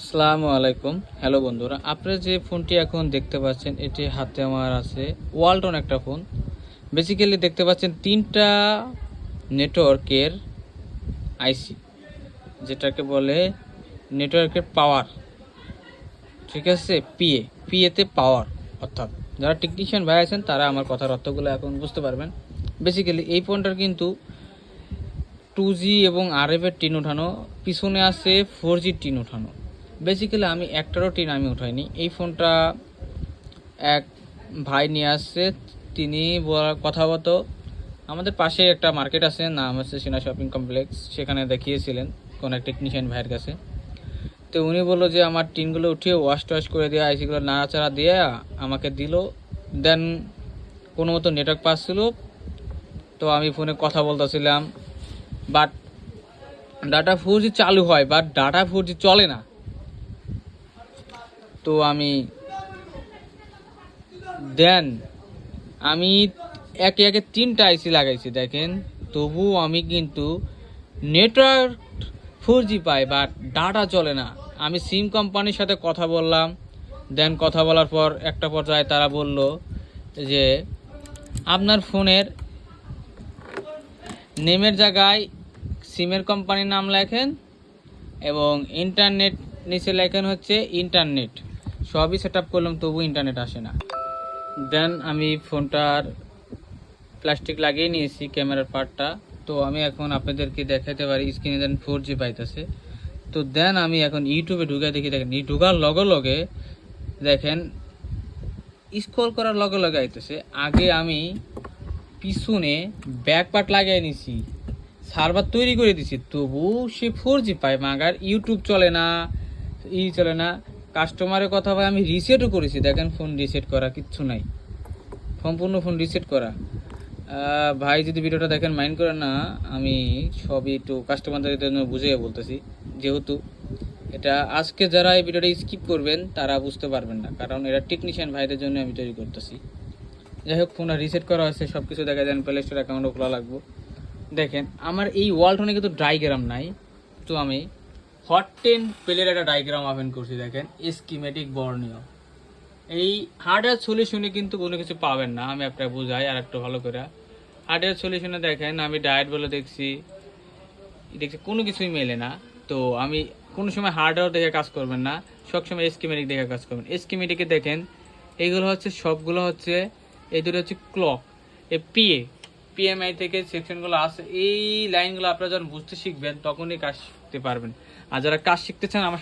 আসসালামু আলাইকুম। হ্যালো বন্ধুরা আপনারা যে ফোনটি এখন দেখতে পাচ্ছেন, এটি হাতে আমার আছে ওয়ালটন একটা ফোন। বেসিক্যালি দেখতে পাচ্ছেন তিনটা নেটওয়ার্কের আইসি যেটাকে বলে নেটওয়ার্কের পাওয়ার। ঠিক আছে? পিএ পিএতে পাওয়ার, অর্থাৎ যারা টেকনিশিয়ান ভাই আছেন, তারা আমার কথার অর্থগুলো এখন বুঝতে পারবেন। বেসিক্যালি এই ফোনটার কিন্তু টু জি এবং আর এফের টিন উঠানো, পিছনে আছে ফোর জি টিন উঠানো। বেসিক্যালি আমি একটারও টিন আমি উঠাইনি। এই ফোনটা এক ভাই নিয়ে আসছে। তিনি কথা মতো আমাদের পাশে একটা মার্কেট আছে, নাম হচ্ছে সিনা শপিং কমপ্লেক্স। সেখানে দেখিয়েছিলেন কোন এক টেকনিশিয়ান ভাইয়ের কাছে। তো উনি বলল যে, আমার টিনগুলো উঠিয়ে ওয়াশ টোয়াশ করে দেওয়া আইসিগুলো নাড়াচাড়া দিয়ে আমাকে দিল। দেন কোনো মতো নেটওয়ার্ক পাচ্ছিল তো আমি ফোনে কথা বলতেছিলাম। বাট ডাটা ফোর জি চালু হয় বাট ডাটা ফোর জি চলে না। তো আমি দেন, আমি একে একে তিনটা আইসি লাগাইছি, দেখেন। তবু আমি কিন্তু নেটওয়ার্ক ফোর জি পাই বাট ডাটা চলে না। আমি সিম কোম্পানির সাথে কথা বললাম। দেন কথা বলার পর একটা পর্যায়ে তারা বলল যে, আপনার ফোনের নেমের জায়গায় সিমের কোম্পানির নাম লেখেন এবং ইন্টারনেট নিচে লেখেন হচ্ছে ইন্টারনেট সবই সেট করলাম তবু ইন্টারনেট আসে না। দেন আমি ফোনটার প্লাস্টিক লাগিয়ে নিয়েছি ক্যামেরার পার্টটা তো আমি এখন আপনাদেরকে দেখাতে পারি স্ক্রিনে দেন ফোর জি পাইতেছে। তো দেন আমি এখন ইউটিউবে ঢুকে দেখি, দেখেন ঢুকার লগে লগে দেখেন স্ক্রল করার লগে লগে আইতেছে। আগে আমি পিছনে ব্যাক পার্ট লাগিয়ে নিছি সার্ভার তৈরি করে দিছি তবু সে ফোর জি পায়, মাগার ইউটিউব চলে না, ই চলে না। কাস্টমারের কথা ভাই আমি রিসেটও করেছি। দেখেন ফোন রিসেট করা, কিচ্ছু নাই। সম্পূর্ণ ফোন রিসেট করা। ভাই যদি ভিডিওটা দেখেন মাইন্ড করে না, আমি সবই একটু কাস্টমারদের জন্য বুঝিয়ে বলতেছি। যেহেতু এটা আজকে যারা এই ভিডিওটা স্কিপ করবেন, তারা বুঝতে পারবেন না। কারণ এটা টেকনিশিয়ান ভাইদের জন্য আমি তৈরি করতেছি। যাই হোক ফোনটা রিসেট করা হয়েছে সব কিছু দেখা যায় প্লে স্টোর অ্যাকাউন্টও খোলা লাগবো। দেখেন, আমার এই ওয়ালটনে কিন্তু ডাইগ্রাম নাই। তো আমি হট টেন একটা ডাইগ্রাম ওপেন করছি, দেখেন। স্কিমেটিক বর্ণীয়। এই হার্ডওয়্যার সলিউশনে কিন্তু কোনো কিছু পাবেন না, আমি একটা বুঝাই, আর একটু ভালো করে। হার্ডওয়্যার সলিউশনে দেখেন, আমি ডায়েট বলে দেখছি দেখছি কোনো কিছুই মেলে না। তো আমি কোনো সময় হার্ডওয়্যার দেখে কাজ করবেন না সবসময় স্কিমেটিক দেখে কাজ করবেন। স্কিমেটিকে দেখেন এইগুলো হচ্ছে, সবগুলো হচ্ছে, এই দুটো হচ্ছে ক্লক এ পিএ পিএমআই থেকে সেকশনগুলো আসে, এই লাইনগুলো আপনারা যখন বুঝতে শিখবেন, তখনই কাজ শিখতে পারবেন। আর যারা কাজ শিখতে চান আমার